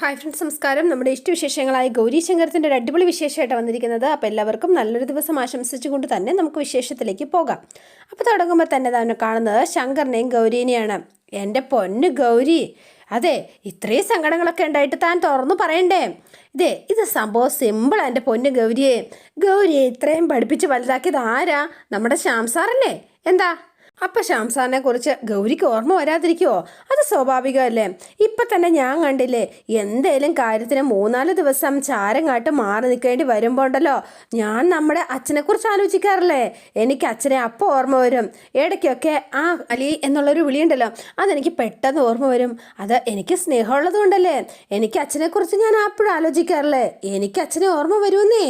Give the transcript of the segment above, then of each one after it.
Hi friends നമസ്കാരം. നമ്മുടെ ഇഷ്ടവിശേഷങ്ങളായ ഗൗരി ശങ്കരത്തിന്റെ ഒരു അടിപൊളി വിശേഷമായിട്ട് വന്നിരിക്കുന്നത്. അപ്പോൾ എല്ലാവർക്കും നല്ലൊരു ദിവസം ആശംസിച്ചുകൊണ്ട് തന്നെ നമുക്ക് വിശേഷത്തിലേക്ക് പോകാം. അപ്പോൾ തുടങ്ങുമ്പോൾ തന്നെ തന്നെ കാണുന്നത് ശങ്കറിനെയും ഗൗരീനെയാണ്. എന്റെ പൊന്ന് ഗൗരി അതെ ഇത്രയും സങ്കടങ്ങളൊക്കെ ഉണ്ടായിട്ട് താൻ തുറന്നു പറയണ്ടേ? ഇതേ ഇത് സംഭവം സിമ്പിളാണ് എന്റെ പൊന്ന് ഗൗരിയെ. ഗൗരിയെ ഇത്രയും പഠിപ്പിച്ച് വലുതാക്കിയത് ആരാ? നമ്മുടെ ശ്യാം സാറല്ലേ? എന്താ? അപ്പൊ ശാംസാറിനെ കുറിച്ച് ഗൗരിക്ക് ഓർമ്മ വരാതിരിക്കുവോ? അത് സ്വാഭാവികമല്ലേ? ഇപ്പൊ തന്നെ ഞാൻ കണ്ടില്ലേ എന്തേലും കാര്യത്തിന് മൂന്നാൽ ദിവസം ചാരം കാട്ട് മാറി നിൽക്കേണ്ടി വരുമ്പോണ്ടല്ലോ. ഞാൻ നമ്മുടെ അച്ഛനെ കുറിച്ച് ആലോചിക്കാറില്ലേ? എനിക്ക് അച്ഛനെ അപ്പോൾ ഓർമ്മ വരും. ഇടയ്ക്കൊക്കെ ആ അലി എന്നുള്ളൊരു വിളിയുണ്ടല്ലോ അതെനിക്ക് പെട്ടെന്ന് ഓർമ്മ വരും. അത് എനിക്ക് സ്നേഹമുള്ളത് കൊണ്ടല്ലേ എനിക്ക് അച്ഛനെ കുറിച്ച് ഞാൻ അപ്പോഴും ആലോചിക്കാറില്ലേ? എനിക്ക് അച്ഛനെ ഓർമ്മ വരുമെന്നേ.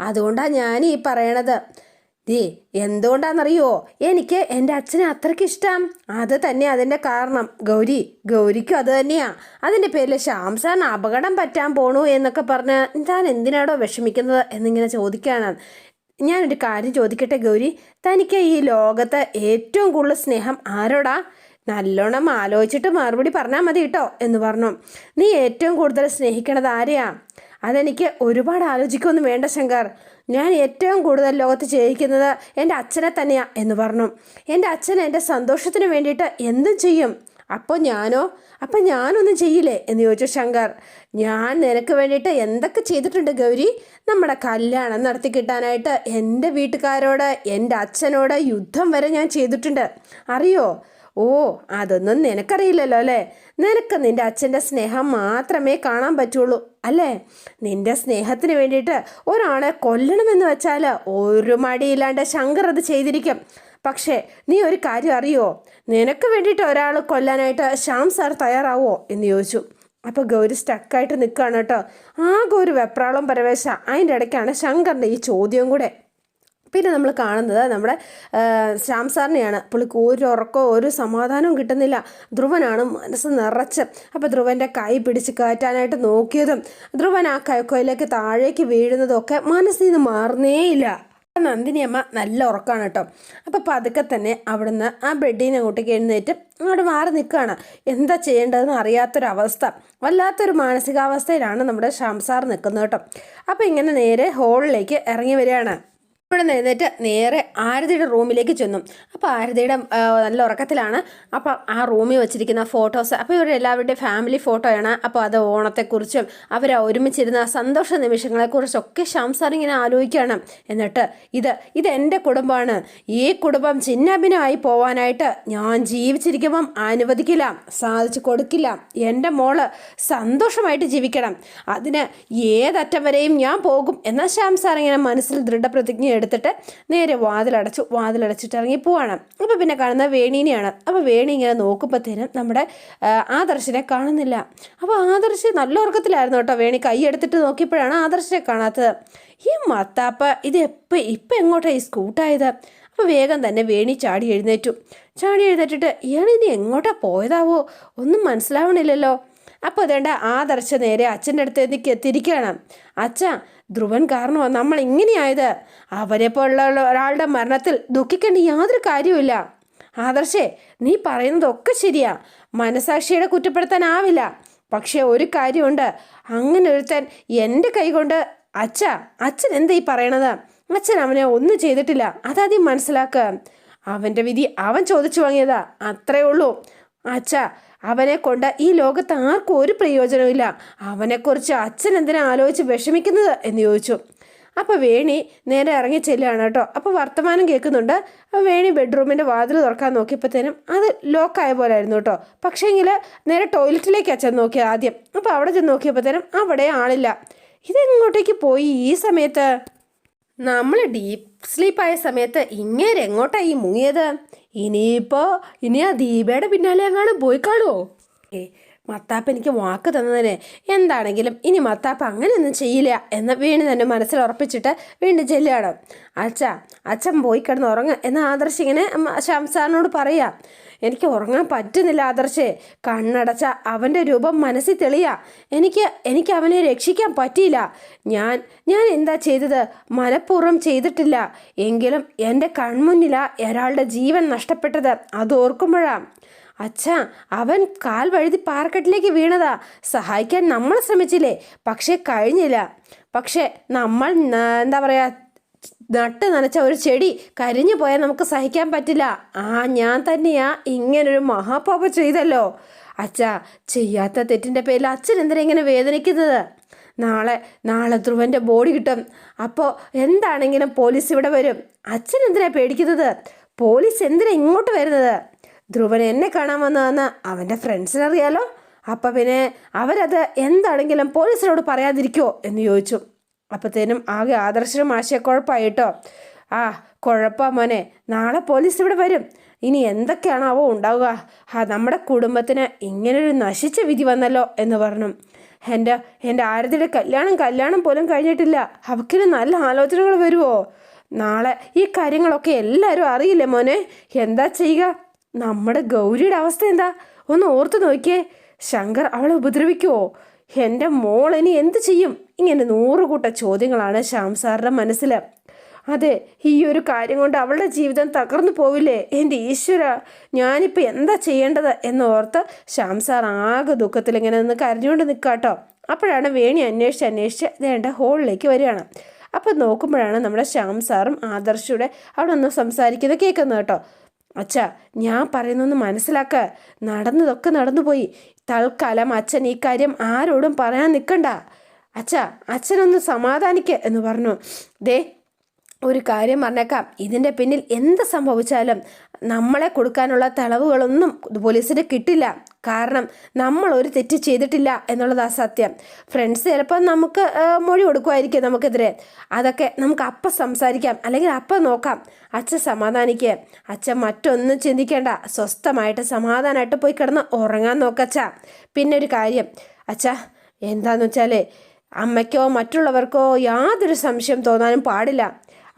അതുകൊണ്ടാണ് ഞാൻ ഈ പറയണത്. ദേ എന്തുകൊണ്ടാണെന്നറിയോ? എനിക്ക് എന്റെ അച്ഛനെ അത്രയ്ക്ക് ഇഷ്ടം. അത് തന്നെ അതിന്റെ കാരണം. ഗൗരി ഗൗരിക്കും അത് തന്നെയാ. അതിന്റെ പേരിൽ ശ്യാംസാൻ അപകടം പറ്റാൻ പോണു എന്നൊക്കെ പറഞ്ഞ് താൻ എന്തിനാടോ വിഷമിക്കുന്നത് എന്നിങ്ങനെ ചോദിക്കുകയാണ് ഞാനൊരു കാര്യം ചോദിക്കട്ടെ ഗൗരി? തനിക്ക് ഈ ലോകത്ത് ഏറ്റവും കൂടുതൽ സ്നേഹം ആരോടാ? നല്ലോണം ആലോചിച്ചിട്ട് മറുപടി പറഞ്ഞാൽ മതി കേട്ടോ എന്ന് പറഞ്ഞു. നീ ഏറ്റവും കൂടുതൽ സ്നേഹിക്കണത് ആരെയാ? അതെനിക്ക് ഒരുപാട് ആലോചിക്കൊന്നും വേണ്ട ശങ്കർ. ഞാൻ ഏറ്റവും കൂടുതൽ ലോകത്ത് ജയിക്കുന്നത് എന്റെ അച്ഛനെ തന്നെയാ എന്ന് പറഞ്ഞു. എന്റെ അച്ഛൻ എന്റെ സന്തോഷത്തിന് വേണ്ടിയിട്ട് എന്തും ചെയ്യും. അപ്പോൾ ഞാനോ? അപ്പം ഞാനൊന്നും ചെയ്യില്ലേ? എന്ന് ചോദിച്ചു ശങ്കർ. ഞാൻ നിനക്ക് വേണ്ടിയിട്ട് എന്തൊക്കെ ചെയ്തിട്ടുണ്ട് ഗൗരി? നമ്മുടെ കല്യാണം നടത്തി കിട്ടാനായിട്ട് എന്റെ വീട്ടുകാരോട് എന്റെ അച്ഛനോട് യുദ്ധം വരെ ഞാൻ ചെയ്തിട്ടുണ്ട്. അറിയോ? ഓ അതൊന്നും നിനക്കറിയില്ലല്ലോ അല്ലേ? നിനക്ക് നിന്റെ അച്ഛന്റെ സ്നേഹം മാത്രമേ കാണാൻ പറ്റുള്ളൂ അല്ലേ? നിന്റെ സ്നേഹത്തിന് വേണ്ടിയിട്ട് ഒരാളെ കൊല്ലണമെന്ന് വെച്ചാൽ ഒരു മടിയില്ലാണ്ട് ശങ്കർ അത് ചെയ്തിരിക്കും. പക്ഷേ നീ ഒരു കാര്യം അറിയോ? നിനക്ക് വേണ്ടിയിട്ട് ഒരാൾ കൊല്ലാനായിട്ട് ശ്യാം സാർ തയ്യാറാവോ എന്ന് ചോദിച്ചു. അപ്പോൾ ഗൗരി സ്റ്റക്കായിട്ട് നിൽക്കുകയാണ് കേട്ടോ. ആകെ ഒരു വെപ്രാളം പരവേശ. അതിന്റെ ഇടയ്ക്കാണ് ശങ്കറിന്റെ ഈ ചോദ്യം കൂടെ. പിന്നെ നമ്മൾ കാണുന്നത് നമ്മുടെ ശ്യാം സാറിനെയാണ്. പുള്ളിക്ക് ഒരു ഉറക്കോ ഒരു സമാധാനവും കിട്ടുന്നില്ല. ധ്രുവനാണ് മനസ്സ് നിറച്ച്. അപ്പോൾ ധ്രുവന്റെ കൈ പിടിച്ച് കയറ്റാനായിട്ട് നോക്കിയതും ധ്രുവൻ ആ കൈക്കോയിലേക്ക് താഴേക്ക് വീഴുന്നതും ഒക്കെ മനസ്സിൽ നിന്ന് മാറുന്നേയില്ല നന്ദിനി അമ്മ നല്ല ഉറക്കമാണ് കേട്ടോ. അപ്പോൾ പതുക്കെ തന്നെ അവിടുന്ന് ആ ബെഡിൽ നിന്ന് അങ്ങോട്ടേക്ക് എഴുന്നേറ്റ് അങ്ങോട്ട് മാറി നിൽക്കുകയാണ്. എന്താ ചെയ്യേണ്ടതെന്ന് അറിയാത്തൊരവസ്ഥ. വല്ലാത്തൊരു മാനസികാവസ്ഥയിലാണ് നമ്മുടെ ഷംസാർ നിൽക്കുന്നത് കേട്ടോ. അപ്പോൾ ഇങ്ങനെ നേരെ ഹോളിലേക്ക് ഇറങ്ങി വരികയാണ്. ഇവിടെ എഴുന്നേറ്റ് നേരെ ആരതിയുടെ റൂമിലേക്ക് ചെന്നു. അപ്പോൾ ആരതിയുടെ നല്ല ഉറക്കത്തിലാണ്. അപ്പോൾ ആ റൂമിൽ വെച്ചിരിക്കുന്ന ഫോട്ടോസ് അപ്പോൾ ഇവരുടെ എല്ലാവരുടെയും ഫാമിലി ഫോട്ടോയാണ്. അപ്പോൾ അത് ഓണത്തെക്കുറിച്ചും അവർ ഒരുമിച്ചിരുന്ന സന്തോഷ നിമിഷങ്ങളെക്കുറിച്ചൊക്കെ ഷംസാർ ഇങ്ങനെ ആലോചിക്കുകയാണ്. എന്നിട്ട് ഇത് ഇത് എന്റെ കുടുംബമാണ്. ഈ കുടുംബം ചിന്നഭിനമായി പോവാനായിട്ട് ഞാൻ ജീവിച്ചിരിക്കുമ്പം അനുവദിക്കില്ല സാധിച്ചു കൊടുക്കില്ല. എന്റെ മോൾ സന്തോഷമായിട്ട് ജീവിക്കണം. അതിന് ഏതറ്റം വരെയും ഞാൻ പോകും എന്നാൽ ശാംസാർ ഇങ്ങനെ മനസ്സിൽ ദൃഢപ്രതിജ്ഞ എടുത്തിട്ട് നേരെ വാതിലടച്ചു. വാതിലടച്ചിട്ട് ഇറങ്ങി പോവാണ്. അപ്പോൾ പിന്നെ കാണുന്ന വേണീനെയാണ്. അപ്പോൾ വേണി ഇങ്ങനെ നോക്കുമ്പോഴത്തേനും നമ്മുടെ ആദർശിനെ കാണുന്നില്ല. അപ്പോൾ ആദർശ് നല്ല ഉറക്കത്തിലായിരുന്നു കേട്ടോ. വേണി കൈ എടുത്തിട്ട് നോക്കിയപ്പോഴാണ് ആദർശിനെ കാണാത്തത്. ഈ മത്താപ്പ ഇത് എപ്പോൾ ഇപ്പം എങ്ങോട്ടാണ് ഈ സ്കൂട്ടായത്? അപ്പോൾ വേഗം തന്നെ വേണി ചാടി എഴുന്നേറ്റു. ചാടി എഴുന്നേറ്റിട്ട് ഇയാൾ ഇനി എങ്ങോട്ടാ പോയതാവോ? ഒന്നും മനസ്സിലാവണില്ലല്ലോ. അപ്പോൾ അതേണ്ട ആദർശ നേരെ അച്ഛന്റെ അടുത്തേക്ക് എത്തിയിരിക്കുകയാണ്. അച്ഛ ധ്രുവൻ കാരണമാണ് നമ്മൾ ഇങ്ങനെയായത് അവരെ പോലുള്ള ഒരാളുടെ മരണത്തിൽ ദുഃഖിക്കേണ്ട യാതൊരു കാര്യവുമില്ല. ആദർശേ നീ പറയുന്നതൊക്കെ ശരിയാ. മനസാക്ഷിയുടെ കുറ്റപ്പെടുത്താനാവില്ല. പക്ഷേ ഒരു കാര്യമുണ്ട്. അങ്ങനെ ഒരുത്തൻ എന്റെ കൈകൊണ്ട് അച്ഛ അച്ഛൻ എന്താ ഈ പറയണത്? അച്ഛൻ അവനെ ഒന്നും ചെയ്തിട്ടില്ല. അതാദ്യം മനസ്സിലാക്കുക അവന്റെ വിധി അവൻ ചോദിച്ചു വാങ്ങിയതാ. അത്രേ ഉള്ളൂ. അച്ഛ അവനെ കൊണ്ട് ഈ ലോകത്ത് ആർക്കും ഒരു പ്രയോജനമില്ല അവനെക്കുറിച്ച് അച്ഛൻ എന്തിനാ ആലോചിച്ച് വിഷമിക്കുന്നത്? എന്ന് ചോദിച്ചു. അപ്പോൾ വേണി നേരെ ഇറങ്ങി ചെല്ലുകയാണ് കേട്ടോ. അപ്പോൾ വർത്തമാനം കേൾക്കുന്നുണ്ട്. വേണി ബെഡ്റൂമിന്റെ വാതിൽ തുറക്കാൻ നോക്കിയപ്പോഴത്തേനും അത് ലോക്കായ പോലെ ആയിരുന്നു കേട്ടോ. പക്ഷേങ്കിൽ നേരെ ടോയ്ലറ്റിലേക്ക് അച്ഛൻ നോക്കിയത് ആദ്യം. അപ്പോൾ അവിടെ ചെന്ന് നോക്കിയപ്പോഴത്തേനും അവിടെ ആളില്ല. ഇതെങ്ങോട്ടേക്ക് പോയി ഈ സമയത്ത്? നമ്മൾ ഡീപ്പ് സ്ലീപ്പായ സമയത്ത് ഇങ്ങേരെ എങ്ങോട്ടായി മുങ്ങിയത്? ഇനിയിപ്പോ ഇനി ആ ദീപയുടെ പിന്നാലെ അങ്ങാണ് പോയി കാണുമോ ഏ മത്താപ്പ് എനിക്ക് വാക്ക് തന്നതിന് എന്താണെങ്കിലും ഇനി മത്താപ്പ് അങ്ങനെയൊന്നും ചെയ്യില്ല എന്ന് വീണ് തന്നെ മനസ്സിൽ ഉറപ്പിച്ചിട്ട് വീണ്ടും ചെല്ലുകയാണ്. അച്ഛ അച്ഛൻ പോയി കിടന്ന് ഉറങ്ങുക എന്ന് ആദർശ് ഇങ്ങനെ ശംസാറിനോട് പറയാം. എനിക്ക് ഉറങ്ങാൻ പറ്റുന്നില്ല ആദർശേ. കണ്ണടച്ച അവന്റെ രൂപം മനസ്സിൽ തെളിയാ. എനിക്ക് എനിക്ക് അവനെ രക്ഷിക്കാൻ പറ്റിയില്ല. ഞാൻ ഞാൻ എന്താ ചെയ്തത്? മനഃപൂർവം ചെയ്തിട്ടില്ല. എങ്കിലും എന്റെ കൺമുന്നിലാ ഒരാളുടെ ജീവൻ നഷ്ടപ്പെട്ടത് അത് ഓർക്കുമ്പോഴാണ് അച്ഛാ അവൻ കാൽ വഴുതി പാർക്കറ്റിലേക്ക് വീണതാ. സഹായിക്കാൻ നമ്മൾ ശ്രമിച്ചില്ലേ? പക്ഷേ കഴിഞ്ഞില്ല. പക്ഷേ നമ്മൾ എന്താ പറയുക നട്ട് നനച്ച ഒരു ചെടി കരിഞ്ഞു പോയാൽ നമുക്ക് സഹിക്കാൻ പറ്റില്ല. ആ ഞാൻ തന്നെയാ ഇങ്ങനൊരു മഹാപാപം ചെയ്തല്ലോ. അച്ഛാ ചെയ്യാത്ത തെറ്റിന്റെ പേരിൽ അച്ഛൻ എന്തിനാ ഇങ്ങനെ വേദനിക്കുന്നത്? നാളെ നാളെ ധ്രുവന്റെ ബോഡി കിട്ടും. അപ്പോൾ എന്താണെങ്കിലും പോലീസ് ഇവിടെ വരും. അച്ഛൻ എന്തിനാ പേടിക്കുന്നത്? പോലീസ് എന്തിനാ ഇങ്ങോട്ട് വരുന്നത്? ധ്രുവൻ എന്നെ കാണാൻ വന്നതെന്ന് അവന്റെ ഫ്രണ്ട്സിനറിയാലോ അപ്പം പിന്നെ അവരത് എന്താണെങ്കിലും പോലീസിനോട് പറയാതിരിക്കുമോ എന്ന് ചോദിച്ചു. അപ്പത്തേനും ആകെ ആദർശനും ആശയക്കുഴപ്പമായിട്ടോ ആ കുഴപ്പം മോനെ. നാളെ പോലീസ് ഇവിടെ വരും. ഇനി എന്തൊക്കെയാണാവോ ഉണ്ടാവുക? ആ നമ്മുടെ കുടുംബത്തിന് ഇങ്ങനൊരു നശിച്ച വിധി വന്നല്ലോ എന്ന് പറഞ്ഞു. എന്റെ എന്റെ ആരതിയുടെ കല്യാണം കല്യാണം പോലും കഴിഞ്ഞിട്ടില്ല. അവക്കിന് നല്ല ആലോചനകൾ വരുമോ നാളെ ഈ കാര്യങ്ങളൊക്കെ എല്ലാവരും അറിയില്ലേ മോനെ? എന്താ ചെയ്യുക? നമ്മുടെ ഗൗരിയുടെ അവസ്ഥ എന്താ? ഒന്ന് ഓർത്ത് നോക്കിയേ. ശങ്കർ അവളെ ഉപദ്രവിക്കുമോ എന്റെ മോൾ ഇനി എന്ത് ചെയ്യും? ഇങ്ങനെ നൂറുകൂട്ട ചോദ്യങ്ങളാണ് ശ്യാം സാറിന്റെ മനസ്സിൽ. അതെ ഈ ഒരു കാര്യം കൊണ്ട് അവളുടെ ജീവിതം തകർന്നു പോവില്ലേ? എന്റെ ഈശ്വര ഞാനിപ്പോൾ എന്താ ചെയ്യേണ്ടത്? എന്നോർത്ത് ശ്യാം സാർ ആകെ ദുഃഖത്തിൽ ഇങ്ങനെ നിന്ന് കരഞ്ഞുകൊണ്ട് നിൽക്കാട്ടോ അപ്പോഴാണ് വേണി അന്വേഷിച്ച് അന്വേഷിച്ച് വേണ്ട ഹോളിലേക്ക് വരികയാണ്. അപ്പോൾ നോക്കുമ്പോഴാണ് നമ്മുടെ ശ്യാം സാറും ആദർശയുടെ അവിടെ ഒന്ന് സംസാരിക്കുന്നത് കേൾക്കുന്നത് കേട്ടോ. അച്ഛാ ഞാൻ പറയുന്നൊന്ന് മനസ്സിലാക്ക. നടന്നതൊക്കെ നടന്നുപോയി. തൽക്കാലം അച്ഛൻ ഈ കാര്യം ആരോടും പറയാൻ നിൽക്കണ്ട അച്ഛാ അച്ഛനൊന്ന് സമാധാനിക്ക എന്ന് പറഞ്ഞു. ദേ ഒരു കാര്യം പറഞ്ഞേക്കാം. ഇതിന്റെ പിന്നിൽ എന്ത് സംഭവിച്ചാലും നമ്മളെ കൊടുക്കാനുള്ള തെളിവുകളൊന്നും പോലീസിന് കിട്ടില്ല. കാരണം നമ്മൾ ഒരു തെറ്റ് ചെയ്തിട്ടില്ല എന്നുള്ളതാ സത്യം. ഫ്രണ്ട്സ് ചിലപ്പോൾ നമുക്ക് മൊഴി കൊടുക്കുമായിരിക്കും നമുക്കെതിരെ. അതൊക്കെ നമുക്ക് അപ്പം സംസാരിക്കാം അല്ലെങ്കിൽ അപ്പം നോക്കാം. അച്ഛൻ സമാധാനിക്കുക അച്ഛൻ മറ്റൊന്നും ചിന്തിക്കേണ്ട. സ്വസ്ഥമായിട്ട് സമാധാനമായിട്ട് പോയി കിടന്ന് ഉറങ്ങാൻ നോക്കച്ചാ പിന്നെ ഒരു കാര്യം. അച്ഛാ എന്താന്ന് വെച്ചാൽ അമ്മയ്ക്കോ മറ്റുള്ളവർക്കോ യാതൊരു സംശയം തോന്നാനും പാടില്ല.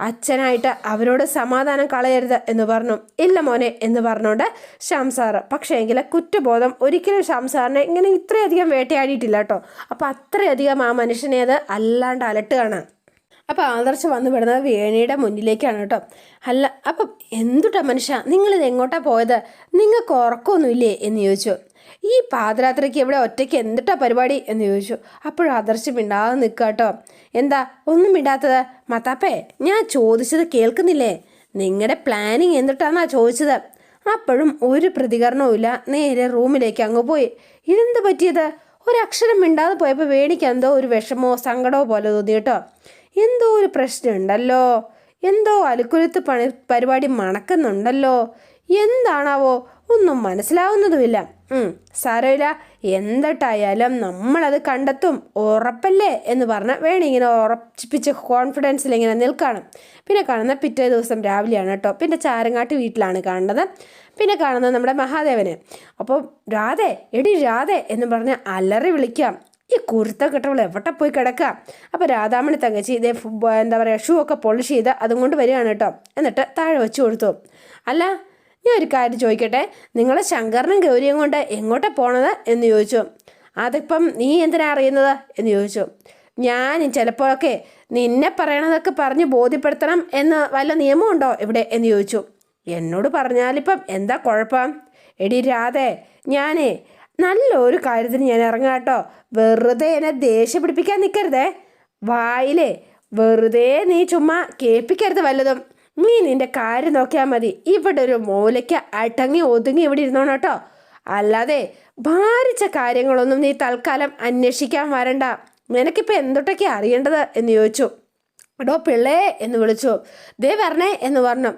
അച്ഛനായിട്ട് അവരോട് സമാധാനം കളയരുത് എന്ന് പറഞ്ഞു. ഇല്ല മോനെ എന്ന് പറഞ്ഞുകൊണ്ട് ശ്യാം പക്ഷേ എങ്കിൽ കുറ്റബോധം ഒരിക്കലും ശ്യാം സാറിനെ ഇങ്ങനെ ഇത്രയധികം വേട്ടയാടിയിട്ടില്ല കേട്ടോ. അപ്പോൾ അത്രയധികം ആ മനുഷ്യനെ അത് അല്ലാണ്ട് അലട്ടുകയാണ്. അപ്പോൾ ആദർശ് വന്നു വിടുന്നത് വേണിയുടെ മുന്നിലേക്കാണ് കേട്ടോ. അല്ല അപ്പം എന്തുട്ടാ മനുഷ്യ നിങ്ങളിത് എങ്ങോട്ടാണ് പോയത്? നിങ്ങൾക്ക് ഉറക്കമൊന്നുമില്ലേ? എന്ന് ചോദിച്ചു. ഈ പാതിരാത്രിക്ക് ഇവിടെ ഒറ്റയ്ക്ക് എന്തിട്ടാ പരിപാടി? എന്ന് ചോദിച്ചു. അപ്പോഴും മിണ്ടാതെ നിൽക്കാട്ടോ കേട്ടോ. എന്താ ഒന്നും മിണ്ടാത്തത്? മത്താപ്പേ ഞാൻ ചോദിച്ചത് കേൾക്കുന്നില്ലേ? നിങ്ങളുടെ പ്ലാനിങ് എന്തിട്ടാന്നാ ചോദിച്ചത്? അപ്പോഴും ഒരു പ്രതികരണവും ഇല്ല. നേരെ റൂമിലേക്ക് അങ്ങ് പോയി. ഇതെന്ത് പറ്റിയത്? ഒരക്ഷരം മിണ്ടാതെ പോയപ്പോൾ വേണിക്ക് എന്തോ ഒരു വിഷമോ സങ്കടമോ പോലെ തോന്നി കേട്ടോ. എന്തോ ഒരു പ്രശ്നമുണ്ടല്ലോ എന്തോ അലുക്കുലത്ത് പണി പരിപാടി മണക്കുന്നുണ്ടല്ലോ. എന്താണാവോ? ഒന്നും മനസ്സിലാവുന്നതുമില്ല. സാരമില്ല. എന്തട്ടായാലും നമ്മളത് കണ്ടെത്തും. ഉറപ്പല്ലേ എന്ന് പറഞ്ഞ് വേണി ഇങ്ങനെ ഉറപ്പിച്ച് കോൺഫിഡൻസിൽ ഇങ്ങനെ നിൽക്കണം. പിന്നെ കാണുന്ന പിറ്റേ ദിവസം രാവിലെയാണ് കേട്ടോ. പിന്നെ ചാരങ്ങാട്ട് വീട്ടിലാണ് കാണുന്നത്. പിന്നെ കാണുന്നത് നമ്മുടെ മഹാദേവന്. അപ്പോൾ രാധേ എടി രാധേ എന്ന് പറഞ്ഞ് അലറി വിളിക്കാം. ഈ കുരുത്ത കെട്ടവൾ എവിടെ പോയി കിടക്കുക അപ്പോൾ രാധാമണി തങ്കച്ചി ഇതേ എന്താ പറയുക ഷൂ ഒക്കെ പോളിഷ് ചെയ്ത് അതും കൊണ്ട് വരികയാണ് കേട്ടോ. എന്നിട്ട് താഴെ വെച്ച് കൊടുത്തു. അല്ല ഞാൻ ഒരു കാര്യം ചോദിക്കട്ടെ? നിങ്ങൾ ശങ്കറിനും ഗൗരിയും കൊണ്ട് എങ്ങോട്ടാണ് പോണത് എന്ന് ചോദിച്ചു. അതിപ്പം നീ എന്തിനാ അറിയുന്നത് എന്ന് ചോദിച്ചു. ഞാൻ ചിലപ്പോഴൊക്കെ നിന്നെ പറയണതൊക്കെ പറഞ്ഞ് ബോധ്യപ്പെടുത്തണം എന്ന് വല്ല നിയമമുണ്ടോ ഇവിടെ എന്ന് ചോദിച്ചു. എന്നോട് പറഞ്ഞാലിപ്പം എന്താ കുഴപ്പം? എടി രാധേ ഞാനേ നല്ലൊരു കാര്യത്തിന് ഞാൻ ഇറങ്ങാം കേട്ടോ. വെറുതെ എന്നെ ദേഷ്യം പിടിപ്പിക്കാൻ നിൽക്കരുതേ വായിലേ വെറുതെ നീ ചുമ്മാ കേൾപ്പിക്കരുത് വല്ലതും. നീ നിന്റെ കാര്യം നോക്കിയാൽ മതി. ഇവിടെ ഒരു മൂലയ്ക്ക് അടങ്ങി ഒതുങ്ങി ഇവിടെ ഇരുന്നോണം കേട്ടോ. അല്ലാതെ ഭാരിച്ച കാര്യങ്ങളൊന്നും നീ തൽക്കാലം അന്വേഷിക്കാൻ വരണ്ട. നിനക്കിപ്പോൾ എന്തൊട്ടൊക്കെ അറിയേണ്ടത്? എന്ന് ചോദിച്ചു. എടോ പിള്ളേ എന്ന് വിളിച്ചു. ദേ വരണേ എന്ന് പറഞ്ഞു.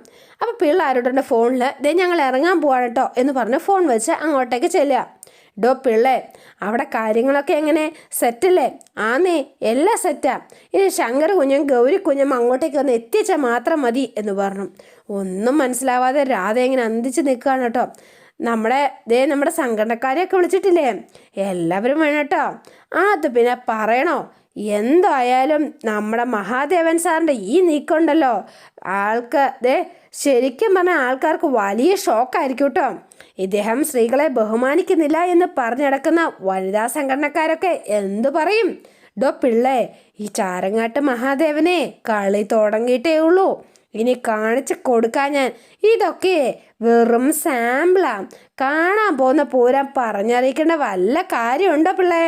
അപ്പോൾ പിള്ള ആരോടെ ഫോണിൽ ദേ ഞങ്ങൾ ഇറങ്ങാൻ പോവാണ് കേട്ടോ എന്ന് പറഞ്ഞ് ഫോൺ വെച്ച് അങ്ങോട്ടേക്ക് ചെല്ലുക. ഡോ പിള്ളേ അവിടെ കാര്യങ്ങളൊക്കെ എങ്ങനെ? സെറ്റല്ലേ? ആന്നേ എല്ലാം സെറ്റാ. ഇനി ശങ്കർ കുഞ്ഞും ഗൗരി കുഞ്ഞും അങ്ങോട്ടേക്ക് ഒന്ന് എത്തിച്ചാൽ മാത്രം മതി എന്ന് പറഞ്ഞു. ഒന്നും മനസ്സിലാവാതെ രാധ ഇങ്ങനെ അന്തിച്ച് നിൽക്കുകയാണ് കേട്ടോ. നമ്മുടെ ദേ നമ്മുടെ സംഘടനക്കാരെയൊക്കെ വിളിച്ചിട്ടില്ലേ? എല്ലാവരും വേണം കേട്ടോ. ആ അത് പിന്നെ പറയണോ? എന്തായാലും നമ്മുടെ മഹാദേവൻ സാറിന്റെ ഈ നീക്കമുണ്ടല്ലോ. ആൾക്ക് ദേ ശരിക്കും പറഞ്ഞാൽ ആൾക്കാർക്ക് വലിയ ഷോക്കായിരിക്കും കേട്ടോ. ഇദ്ദേഹം സ്ത്രീകളെ ബഹുമാനിക്കുന്നില്ല എന്ന് പറഞ്ഞു നടക്കുന്ന വനിതാ സംഘടനക്കാരൊക്കെ എന്തു പറയും? ഡോ പിള്ളേ ഈ ചാരങ്ങാട്ട് മഹാദേവനെ കളി തുടങ്ങിയിട്ടേ ഉള്ളൂ. ഇനി കാണിച്ചു കൊടുക്കാൻ ഞാൻ ഇതൊക്കെ വെറും സാമ്പിളാ. കാണാൻ പോകുന്ന പൂരം പറഞ്ഞറിയിക്കേണ്ട വല്ല കാര്യമുണ്ടോ പിള്ളേ?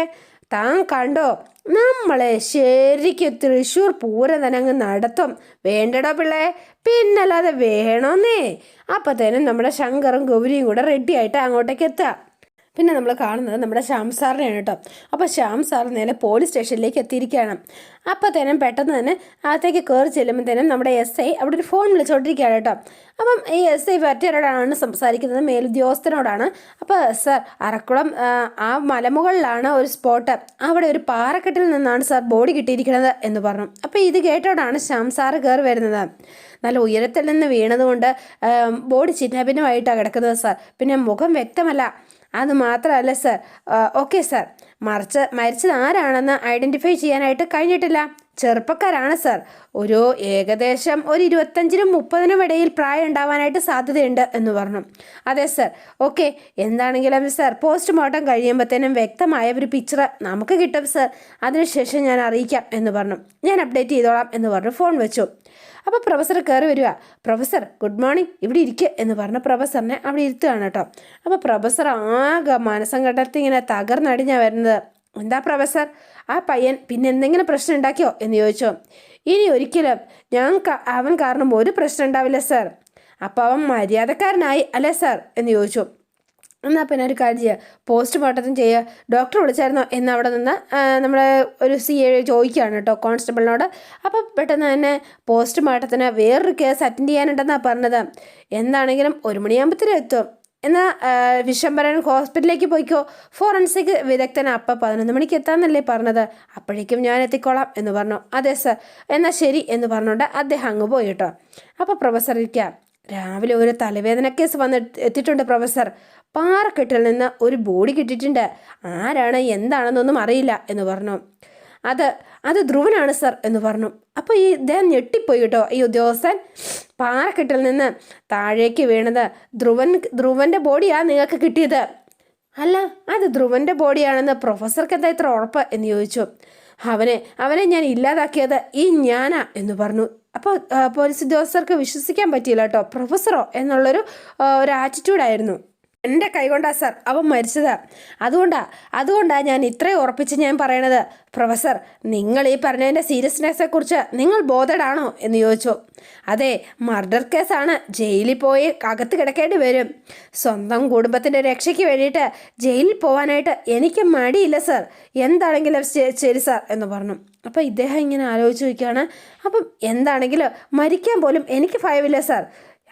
താൻ കണ്ടോ? നമ്മളെ ശരിക്കും തൃശ്ശൂർ പൂരം തന്നെ അങ്ങ് നടത്തും. വേണ്ടടോ പിള്ളേ? പിന്നല്ലാതെ വേണോന്നേ. അപ്പത്തേനും നമ്മുടെ ശങ്കറും ഗൗരിയും കൂടെ റെഡി ആയിട്ട് അങ്ങോട്ടേക്ക് എത്തുക. പിന്നെ നമ്മൾ കാണുന്നത് നമ്മുടെ ശ്യാം സാറിനെയാണ് കേട്ടോ. അപ്പോൾ ശ്യാം സാർ നേരെ പോലീസ് സ്റ്റേഷനിലേക്ക് എത്തിയിരിക്കുകയാണ്. അപ്പോൾ അപ്പോഴത്തേനും പെട്ടെന്ന് തന്നെ അകത്തേക്ക് കയറി ചെല്ലുമ്പോഴത്തേനും നമ്മുടെ എസ് ഐ അവിടെ ഒരു ഫോൺ വിളിച്ചുകൊണ്ടിരിക്കുകയാണ് കേട്ടോ. അപ്പം ഈ എസ് ഐ മറ്റൊരാളാണ് സംസാരിക്കുന്നത് മേലുദ്യോഗസ്ഥനോടാണ്. അപ്പോൾ സാർ അറക്കുളം ആ, ആ മലമുകളിലാണ് ഒരു സ്പോട്ട്. അവിടെ ഒരു പാറക്കെട്ടിൽ നിന്നാണ് സാർ ബോഡി കിട്ടിയിരിക്കുന്നത് എന്ന് പറഞ്ഞു. അപ്പോൾ ഇത് കേട്ടോടാണ് ശ്യാം സാറ് കയറി വരുന്നത്. നല്ല ഉയരത്തിൽ നിന്ന് വീണതുകൊണ്ട് ബോഡി ചിഹ്നഭിന്നമായിട്ടാണ് കിടക്കുന്നത് സാർ. പിന്നെ മുഖം വ്യക്തമല്ല. അത് മാത്രമല്ല സർ ഓക്കെ സർ മറിച്ച് മരിച്ചത് ആരാണെന്ന് ഐഡന്റിഫൈ ചെയ്യാനായിട്ട് കഴിഞ്ഞിട്ടില്ല. ചെറുപ്പക്കാരാണ് സർ ഒരു ഏകദേശം ഒരു ഇരുപത്തഞ്ചിനും മുപ്പതിനും ഇടയിൽ പ്രായം ഉണ്ടാവാനായിട്ട് സാധ്യതയുണ്ട് എന്ന് പറഞ്ഞു. അതെ സർ ഓക്കെ എന്താണെങ്കിലും സർ പോസ്റ്റ്മോർട്ടം കഴിയുമ്പോഴത്തേനും വ്യക്തമായ ഒരു പിക്ചർ നമുക്ക് കിട്ടും സർ അതിനുശേഷം ഞാൻ അറിയിക്കാം എന്ന് പറഞ്ഞു. ഞാൻ അപ്ഡേറ്റ് ചെയ്തോളാം എന്ന് പറഞ്ഞു ഫോൺ വെച്ചു. അപ്പോൾ പ്രൊഫസർ കയറി വരിക പ്രൊഫസർ ഗുഡ് മോർണിംഗ്. ഇവിടെ ഇരിക്കുക എന്ന് പറഞ്ഞ പ്രൊഫസറിനെ അവിടെ ഇരുത്തുകയാണ് കേട്ടോ. അപ്പോൾ പ്രൊഫസർ ആകെ മനസ്സങ്കടത്തിൽ ഇങ്ങനെ തകർന്നടിഞ്ഞാണ് വരുന്നത്. എന്താ പ്രൊഫസർ? ആ പയ്യൻ പിന്നെ എന്തെങ്കിലും പ്രശ്നം ഉണ്ടാക്കിയോ? എന്ന് ചോദിച്ചോ. ഇനി ഒരിക്കലും. ഞാൻ അവൻ കാരണം ഒരു പ്രശ്നം ഉണ്ടാവില്ല സാർ. അപ്പോൾ അവൻ മര്യാദക്കാരനായി അല്ലേ സർ? എന്ന് ചോദിച്ചു. എന്നാൽ പിന്നെ ഒരു കാര്യം ചെയ്യുക പോസ്റ്റ്മോർട്ടത്തിന് ചെയ്യുക ഡോക്ടർ വിളിച്ചായിരുന്നോ? എന്ന് അവിടെ നിന്ന് നമ്മളെ ഒരു സി എ ചോദിക്കുകയാണ് കേട്ടോ കോൺസ്റ്റബിളിനോട്. അപ്പോൾ പെട്ടെന്ന് തന്നെ പോസ്റ്റ്മോർട്ടത്തിന് വേറൊരു കേസ് അറ്റൻഡ് ചെയ്യാനുണ്ടെന്നാണ് പറഞ്ഞത്. എന്താണെങ്കിലും ഒരു മണിയാകുമ്പത്തിന് എത്തും. എന്നാൽ വിശംബരൻ ഹോസ്പിറ്റലിലേക്ക് പോയിക്കോ. ഫോറൻസിക് വിദഗ്ധൻ അപ്പം പതിനൊന്ന് മണിക്ക് എത്താമെന്നല്ലേ പറഞ്ഞത്. അപ്പോഴേക്കും ഞാൻ എത്തിക്കോളാം എന്ന് പറഞ്ഞു. അതെ സർ എന്നാൽ ശരി എന്ന് പറഞ്ഞുകൊണ്ട് അദ്ദേഹം അങ്ങ് പോയി കേട്ടോ. അപ്പോൾ പ്രൊഫസർ ഇരിക്കുക രാവിലെ ഒരു തലവേദന കേസ് വന്ന് എത്തിയിട്ടുണ്ട് പ്രൊഫസർ പാറക്കെട്ടിൽ നിന്ന് ഒരു ബോഡി കിട്ടിയിട്ടുണ്ട്. ആരാണ് എന്താണെന്നൊന്നും അറിയില്ല എന്ന് പറഞ്ഞു. അത് അത് ധ്രുവനാണ് സർ എന്ന് പറഞ്ഞു. അപ്പോൾ ഈ ഇദ്ദേഹം ഞെട്ടിപ്പോയി കേട്ടോ. ഈ ഉദ്യോഗസ്ഥൻ പാറക്കെട്ടിൽ നിന്ന് താഴേക്ക് വീണത് ധ്രുവൻ ധ്രുവന്റെ ബോഡിയാണ് നിങ്ങൾക്ക് കിട്ടിയത്. അല്ല അത് ധ്രുവന്റെ ബോഡിയാണെന്ന് പ്രൊഫസർക്ക് എന്താ ഇത്ര ഉറപ്പ് എന്ന് ചോദിച്ചു. അവനെ അവനെ ഞാൻ ഇല്ലാതാക്കിയത് ഈ ഞാനാ എന്ന് പറഞ്ഞു. അപ്പോൾ പോലീസ് ഉദ്യോഗസ്ഥർക്ക് വിശ്വസിക്കാൻ പറ്റിയില്ല കേട്ടോ. പ്രൊഫസറോ എന്നുള്ളൊരു ഒരു ആറ്റിറ്റ്യൂഡായിരുന്നു എന്റെ കൈകൊണ്ടാ സർ അവൻ മരിച്ചതാ. അതുകൊണ്ടാ അതുകൊണ്ടാ ഞാൻ ഇത്രയും ഉറപ്പിച്ച് ഞാൻ പറയണത്. പ്രൊഫസർ നിങ്ങൾ ഈ പറഞ്ഞതിന്റെ സീരിയസ്നെസ്സെ കുറിച്ച് നിങ്ങൾ ബോധഡാണോ എന്ന് ചോദിച്ചു. അതെ മർഡർ കേസാണ് ജയിലിൽ പോയി അകത്ത് കിടക്കേണ്ടി വരും. സ്വന്തം കുടുംബത്തിന്റെ രക്ഷയ്ക്ക് വേണ്ടിയിട്ട് ജയിലിൽ പോകാനായിട്ട് എനിക്ക് മടിയില്ല സർ. എന്താണെങ്കിലും ശരി സാർ എന്ന് പറഞ്ഞു. അപ്പോൾ ഇദ്ദേഹം ഇങ്ങനെ ആലോചിച്ച് നോക്കുകയാണ് അപ്പം എന്താണെങ്കിലും മരിക്കാൻ പോലും എനിക്ക് ഭയമില്ല സാർ.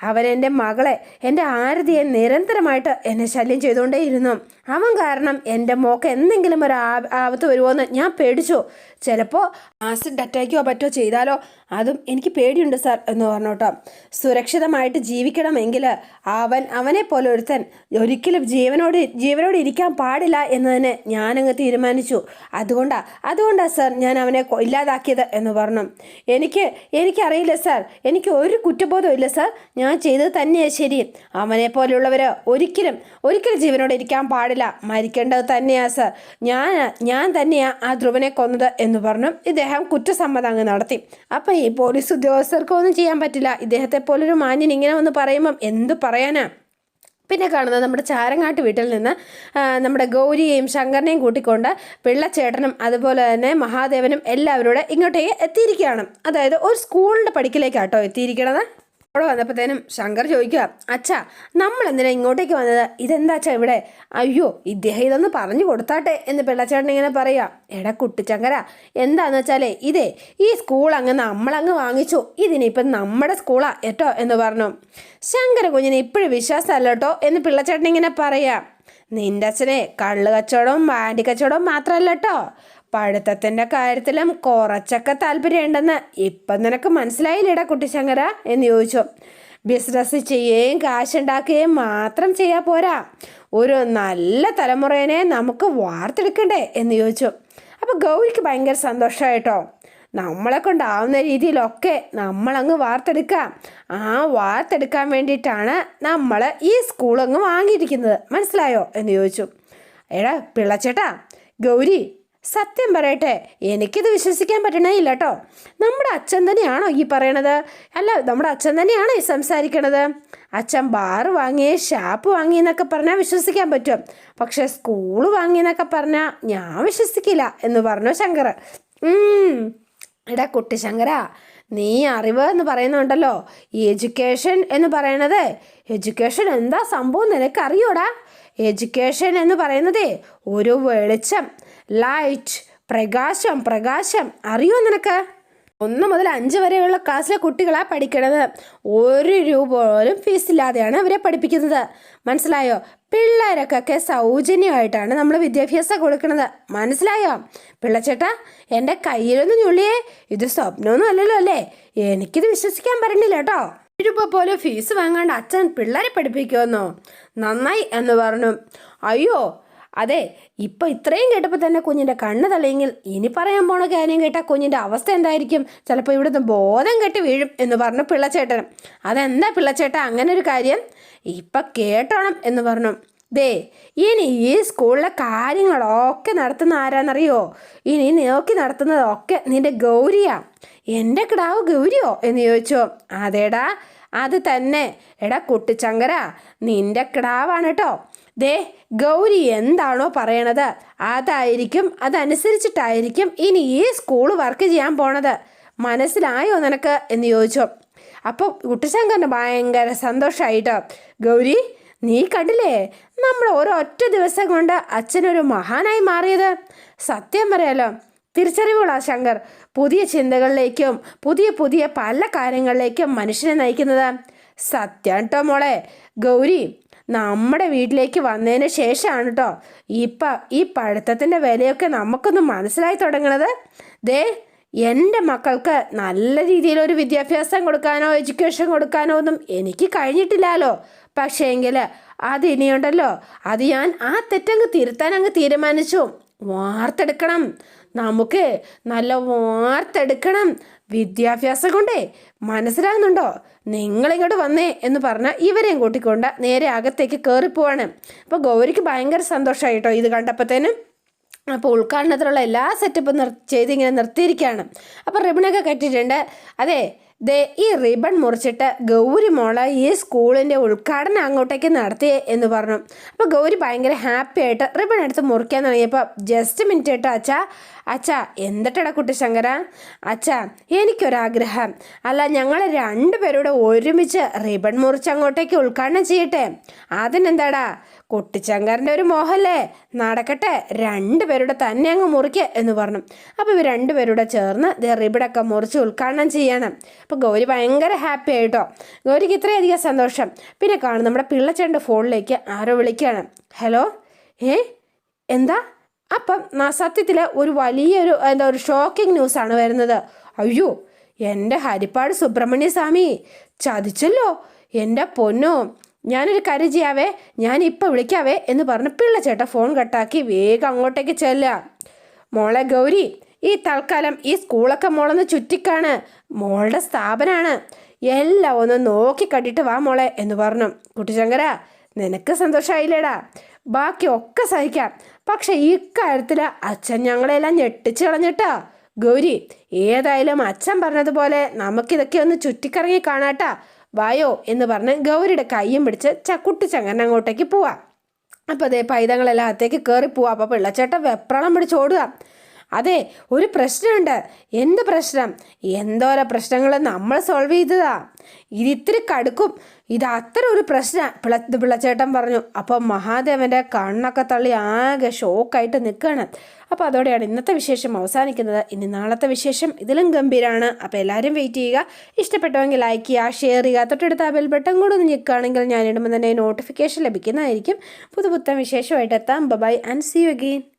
അവൻ എന്റെ മകളെ എന്റെ ആരതിയെ നിരന്തരമായിട്ട് എന്നെ ശല്യം ചെയ്തുകൊണ്ടേയിരുന്നു. അവൻ കാരണം എന്റെ മോക്ക് എന്തെങ്കിലും ഒരു ആപത്ത് വരുമോയെന്ന് ഞാൻ പേടിച്ചോ. ചിലപ്പോൾ ആസിഡ് അറ്റാക്കോ പറ്റോ ചെയ്താലോ അതും എനിക്ക് പേടിയുണ്ട് സാർ എന്ന് പറഞ്ഞു സുരക്ഷിതമായിട്ട് ജീവിക്കണമെങ്കിൽ അവൻ അവനെ പോലെ ഒരുത്തൻ ഒരിക്കലും ജീവനോട് ജീവനോട് ഇരിക്കാൻ പാടില്ല എന്ന് തന്നെ ഞാനങ്ങ് തീരുമാനിച്ചു. അതുകൊണ്ടാ അതുകൊണ്ടാ സാർ ഞാൻ അവനെ ഇല്ലാതാക്കിയത് എന്ന് പറഞ്ഞു. എനിക്ക് എനിക്കറിയില്ല സാർ. എനിക്ക് ഒരു കുറ്റബോധവും ഇല്ല സാർ. ഞാൻ ചെയ്തത് തന്നെയാണ് ശരി. അവനെ പോലെയുള്ളവർ ഒരിക്കലും ഒരിക്കലും ജീവനോട് ഇരിക്കാൻ പാടില്ല. മരിക്കേണ്ടത് തന്നെയാ സർ. ഞാൻ ഞാൻ തന്നെയാ ആ ധ്രുവനെ കൊന്നത് എന്ന് പറഞ്ഞു ഇദ്ദേഹം കുറ്റസമ്മതം അങ്ങ് നടത്തി. അപ്പം ഈ പോലീസ് ഉദ്യോഗസ്ഥർക്ക് ഒന്നും ചെയ്യാൻ പറ്റില്ല. ഇദ്ദേഹത്തെ പോലൊരു മാന്യൻ ഇങ്ങനെ വന്ന് പറയുമ്പം എന്ത് പറയാനാ? പിന്നെ കാണുന്നത് നമ്മുടെ ചാരങ്ങാട്ട് വീട്ടിൽ നിന്ന് നമ്മുടെ ഗൗരിയെയും ശങ്കരനെയും കൂട്ടിക്കൊണ്ട് പിള്ളച്ചേട്ടനും അതുപോലെ തന്നെ മഹാദേവനും എല്ലാവരും ഇങ്ങോട്ടേക്ക് എത്തിയിരിക്കുകയാണ്. അതായത് ഒരു സ്കൂളിന്റെ പടിക്കലേക്കാട്ടോ എത്തിയിരിക്കണത്. അവിടെ വന്നപ്പോഴത്തേനും ശങ്കർ ചോദിക്കുക അച്ഛാ നമ്മൾ എന്തിനാ ഇങ്ങോട്ടേക്ക് വന്നത്? ഇതെന്താ അച്ഛാ ഇവിടെ? അയ്യോ ഇദ്ദേഹം ഇതൊന്ന് പറഞ്ഞു കൊടുത്താട്ടെ എന്ന് പിള്ളച്ചേട്ടൻ ഇങ്ങനെ പറയുക എടാ കുട്ടിച്ചങ്കര എന്താന്ന് വെച്ചാലേ ഇതേ ഈ സ്കൂൾ അങ്ങ് നമ്മളങ്ങ് വാങ്ങിച്ചു. ഇതിനിപ്പം നമ്മുടെ സ്കൂളാ ഏട്ടോ എന്ന് പറഞ്ഞു. ശങ്കര കുഞ്ഞിന് ഇപ്പോഴും വിശ്വാസമല്ല കേട്ടോ എന്ന് പിള്ളച്ചേട്ടൻ ഇങ്ങനെ പറയാം. നിന്റെ അച്ഛനെ കള്ള് കച്ചവടവും വാണ്ടി കച്ചവടവും മാത്രമല്ല കേട്ടോ. പഠിത്തത്തിന്റെ കാര്യത്തിലും കുറച്ചൊക്കെ താല്പര്യമുണ്ടെന്ന് ഇപ്പം നിനക്ക് മനസ്സിലായില്ലേടാ കുട്ടിശങ്കര എന്ന് ചോദിച്ചു. ബിസിനസ് ചെയ്യുകയും കാശുണ്ടാക്കുകയും മാത്രം ചെയ്യാൻ പോരാ. ഒരു നല്ല തലമുറേനെ നമുക്ക് വാർത്തെടുക്കണ്ടേ എന്ന് ചോദിച്ചു. അപ്പോൾ ഗൗരിക്ക് ഭയങ്കര സന്തോഷമായിട്ടോ നമ്മളെ കൊണ്ടാവുന്ന രീതിയിലൊക്കെ നമ്മളങ്ങ് വാർത്തെടുക്കാം. ആ വാർത്തെടുക്കാൻ വേണ്ടിയിട്ടാണ് നമ്മൾ ഈ സ്കൂളങ്ങ് വാങ്ങിയിരിക്കുന്നത്. മനസ്സിലായോ? എന്ന് ചോദിച്ചു. എടാ പിള്ളച്ചേട്ടാ ഗൗരി സത്യം പറയട്ടെ എനിക്കിത് വിശ്വസിക്കാൻ പറ്റണേ ഇല്ല കേട്ടോ നമ്മുടെ അച്ഛൻ തന്നെയാണോ ഈ പറയണത്? അല്ല നമ്മുടെ അച്ഛൻ തന്നെയാണോ ഈ സംസാരിക്കണത്? അച്ഛൻ ബാറ് വാങ്ങി ഷാപ്പ് വാങ്ങി എന്നൊക്കെ പറഞ്ഞാൽ വിശ്വസിക്കാൻ പറ്റും. പക്ഷെ സ്കൂൾ വാങ്ങി എന്നൊക്കെ പറഞ്ഞാൽ ഞാൻ വിശ്വസിക്കില്ല എന്ന് പറഞ്ഞു ശങ്കർ. എടാ കുട്ടി ശങ്കര നീ അറിവ് എന്ന് പറയുന്നുണ്ടല്ലോ. ഈ എഡ്യൂക്കേഷൻ എന്ന് പറയണത്. എഡ്യൂക്കേഷൻ എന്താ സംഭവം നിനക്കറിയോടാ? എഡ്യൂക്കേഷൻ എന്ന് പറയുന്നതേ ഒരു വെളിച്ചം. ലൈറ്റ് പ്രകാശം പ്രകാശം. അറിയോ നിനക്ക്? ഒന്ന് മുതൽ അഞ്ച് വരെയുള്ള ക്ലാസ്സിലെ കുട്ടികളാണ് പഠിക്കണത്. ഒരു രൂപ പോലും ഫീസില്ലാതെയാണ് അവരെ പഠിപ്പിക്കുന്നത്. മനസ്സിലായോ? പിള്ളേരൊക്കെ സൗജന്യമായിട്ടാണ് നമ്മൾ വിദ്യാഭ്യാസം കൊടുക്കുന്നത് മനസ്സിലായോ? പിള്ളച്ചേട്ടാ എന്റെ കയ്യിലൊന്നും ഞുള്ളിയേ. ഇത് സ്വപ്നമൊന്നും അല്ലല്ലോ അല്ലേ? എനിക്കിത് വിശ്വസിക്കാൻ പറ്റുന്നില്ല കേട്ടോ. രൂപ പോലും ഫീസ് വാങ്ങാണ്ട് അച്ഛൻ പിള്ളേരെ പഠിപ്പിക്കുമെന്നോ? നന്നായി എന്ന് പറഞ്ഞു. അയ്യോ അതെ ഇപ്പൊ ഇത്രയും കേട്ടപ്പോൾ തന്നെ കുഞ്ഞിന്റെ കണ്ണ് തള്ളിയെങ്കിൽ ഇനി പറയാൻ പോണ കാര്യം കേട്ടാൽ കുഞ്ഞിന്റെ അവസ്ഥ എന്തായിരിക്കും? ചിലപ്പോൾ ഇവിടുന്ന് ബോധം കെട്ടി വീഴും എന്ന് പറഞ്ഞു പിള്ളച്ചേട്ടൻ അതെന്താ പിള്ളച്ചേട്ട അങ്ങനെ ഒരു കാര്യം? ഇപ്പൊ കേട്ടോണം എന്ന് പറഞ്ഞു. ദേ ഇനി ഈ സ്കൂളിലെ കാര്യങ്ങളൊക്കെ നടത്തുന്ന ആരാന്നറിയോ? ഇനി നോക്കി നടത്തുന്നതൊക്കെ നിന്റെ ഗൗരിയാ. എന്റെ കിടാവ് ഗൗരിയോ എന്ന് ചോദിച്ചു. അതേടാ അത് തന്നെ. എടാ കുട്ടിച്ചങ്കര നിന്റെ കിടാവാണ് കേട്ടോ ദേ ഗൗരി എന്താണോ പറയണത്? അതായിരിക്കും അതനുസരിച്ചിട്ടായിരിക്കും ഇനി ഈ സ്കൂൾ വർക്ക് ചെയ്യാൻ പോണത്. മനസ്സിലായോ നിനക്ക്? എന്ന് ചോദിച്ചു. അപ്പോൾ കുട്ടിശങ്കറിന് ഭയങ്കര സന്തോഷമായിട്ടോ ഗൗരി നീ കണ്ടില്ലേ? നമ്മൾ ഒരൊറ്റ ദിവസം കൊണ്ട് അച്ഛനൊരു മഹാനായി മാറിയത്. സത്യം പറയാലോ. തിരിച്ചറിവുകളാ ശങ്കർ. പുതിയ ചിന്തകളിലേക്കും പുതിയ പുതിയ പല കാര്യങ്ങളിലേക്കും മനുഷ്യനെ നയിക്കുന്നത്. സത്യം കേട്ടോ മോളെ. ഗൗരി നമ്മുടെ വീട്ടിലേക്ക് വന്നതിന് ശേഷമാണ് കേട്ടോ ഇപ്പം ഈ പഠിത്തത്തിന്റെ വിലയൊക്കെ നമുക്കൊന്ന് മനസ്സിലായി തുടങ്ങണത്. ദേ എന്റെ മക്കൾക്ക് നല്ല രീതിയിലൊരു വിദ്യാഭ്യാസം കൊടുക്കാനോ എഡ്യൂക്കേഷൻ കൊടുക്കാനോ ഒന്നും എനിക്ക് കഴിഞ്ഞിട്ടില്ലല്ലോ പക്ഷേങ്കിൽ അത് ഇനിയുണ്ടല്ലോ അത് ഞാൻ ആ തെറ്റങ്ങ് തിരുത്താൻ അങ്ങ് തീരുമാനിച്ചു. വാർത്തെടുക്കണം. നമുക്ക് നല്ല വാർത്തെടുക്കണം. വിദ്യാഭ്യാസം കൊണ്ടേ മനസ്സിലാകുന്നുണ്ടോ? നിങ്ങളിങ്ങോട്ട് വന്നേ എന്ന് പറഞ്ഞാൽ ഇവരെയും കൂട്ടിക്കൊണ്ട് നേരെ അകത്തേക്ക് കയറിപ്പോവാണ് അപ്പോൾ ഗൗരിക്ക് ഭയങ്കര സന്തോഷമായി കേട്ടോ ഇത് കണ്ടപ്പോഴത്തേനും അപ്പോൾ ഉദ്ഘാടനത്തിലുള്ള എല്ലാ സെറ്റപ്പും നിർ ചെയ്തിങ്ങനെ നിർത്തിയിരിക്കുകയാണ് അപ്പോൾ റിബണൊക്കെ കെട്ടിയിട്ടുണ്ട്. അതെ ദേ ഈ റിബൺ മുറിച്ചിട്ട് ഗൗരി മോൾ ഈ സ്കൂളിന്റെ ഉദ്ഘാടനം അങ്ങോട്ടേക്ക് നടത്തിയേ എന്ന് പറഞ്ഞു. അപ്പോൾ ഗൗരി ഭയങ്കര ഹാപ്പി ആയിട്ട് റിബൺ എടുത്ത് മുറിക്കാൻ തുടങ്ങിയപ്പോൾ ജസ്റ്റ് മിനിറ്റ് കേട്ടോ അച്ഛാ അച്ഛാ എന്തിട്ടടാ കുട്ടി ശങ്കര? അച്ഛാ എനിക്കൊരാഗ്രഹം. അല്ല ഞങ്ങൾ രണ്ടുപേരുടെ ഒരുമിച്ച് റിബൺ മുറിച്ച് അങ്ങോട്ടേക്ക് ഉദ്ഘാടനം ചെയ്യട്ടെ? അതിനെന്താടാ? കുട്ടിച്ചങ്കറിന്റെ ഒരു മോഹല്ലേ? നടക്കട്ടെ രണ്ടുപേരുടെ തന്നെ അങ്ങ് മുറിക്കുക എന്ന് പറഞ്ഞു. അപ്പോൾ ഇവർ രണ്ടുപേരുടെ ചേർന്ന് ദേ റിബണൊക്കെ മുറിച്ച് ഉദ്ഘാടനം ചെയ്യണം. അപ്പോൾ ഗൗരി ഭയങ്കര ഹാപ്പി ആയിട്ടോ ഗൗരിക്ക് ഇത്രയധികം സന്തോഷം. പിന്നെ കാണും നമ്മുടെ പിള്ളച്ചേട്ടന്റെ ഫോണിലേക്ക് ആരോ വിളിക്കുകയാണ്. ഹലോ? ഏ? എന്താ? അപ്പം സത്യത്തിൽ ഒരു വലിയൊരു എന്താ ഒരു ഷോക്കിംഗ് ന്യൂസ് ആണ് വരുന്നത്. അയ്യോ എന്റെ ഹരിപ്പാട് സുബ്രഹ്മണ്യ സ്വാമി ചതിച്ചല്ലോ. എന്റെ പൊന്നോ ഞാനൊരു കാര്യം ചെയ്യാവേ ഞാൻ ഇപ്പം വിളിക്കാവേ എന്ന് പറഞ്ഞ് പിള്ളച്ചേട്ട ഫോൺ കട്ടാക്കി വേഗം അങ്ങോട്ടേക്ക് ചെല്ലുക. മോളെ ഗൗരി ഈ തൽക്കാലം ഈ സ്കൂളൊക്കെ മോളൊന്ന് ചുറ്റിക്കാണ്. മോളുടെ സ്ഥാപനമാണ് എല്ലാം ഒന്ന് നോക്കി കണ്ടിട്ട് വാ മോളെ എന്ന് പറഞ്ഞു. കുട്ടിശങ്കര നിനക്ക് സന്തോഷമായില്ലേടാ ബാക്കിയൊക്കെ സഹിക്കാം. പക്ഷെ ഈ കാര്യത്തിൽ അച്ഛൻ ഞങ്ങളെല്ലാം ഞെട്ടിച്ച് കളഞ്ഞിട്ടാ. ഗൗരി ഏതായാലും അച്ഛൻ പറഞ്ഞതുപോലെ നമുക്കിതൊക്കെ ഒന്ന് ചുറ്റിക്കറങ്ങി കാണാട്ടാ. വായോ എന്ന് പറഞ്ഞ് ഗൗരിയുടെ കയ്യും പിടിച്ച് ചക്കുട്ടി ചങ്ങൻ അങ്ങോട്ടേക്ക് പോവാം. അപ്പോൾ അതേ പൈതങ്ങളെല്ലാം അകത്തേക്ക് കയറി പോവാം. അപ്പോൾ പിള്ളച്ചേട്ടൻ വെപ്രളം പിടിച്ച് ഓടുക. അതെ ഒരു പ്രശ്നമുണ്ട്. എന്ത് പ്രശ്നം? എന്തോരം പ്രശ്നങ്ങൾ നമ്മൾ സോൾവ് ചെയ്തതാ. ഇതിത്തിരി കടുക്കും. ഇത് അത്ര ഒരു പ്രശ്നം പിള്ള പിള്ളച്ചേട്ടൻ പറഞ്ഞു. അപ്പോൾ മഹാദേവന്റെ കണ്ണൊക്കെ തള്ളി ആകെ ഷോക്കായിട്ട് നിൽക്കുകയാണ് അപ്പോൾ അതോടെയാണ് ഇന്നത്തെ വിശേഷം അവസാനിക്കുന്നത്. ഇനി നാളത്തെ വിശേഷം ഇതിലും ഗംഭീരമാണ് അപ്പോൾ എല്ലാവരും വെയിറ്റ് ചെയ്യുക. ഇഷ്ടപ്പെട്ടുവെങ്കിൽ ലൈക്ക് ചെയ്യുക ഷെയർ ചെയ്യുക. തൊട്ടടുത്ത ബെൽ ബട്ടൺ കൂടെ ഒന്ന് ഞെക്കുകയാണെങ്കിൽ ഞാൻ ഇടുമ്പോൾ തന്നെ നോട്ടിഫിക്കേഷൻ ലഭിക്കുന്നതായിരിക്കും. പുതുപുത്തൻ വിശേഷമായിട്ട് എത്താം. Bye and see you again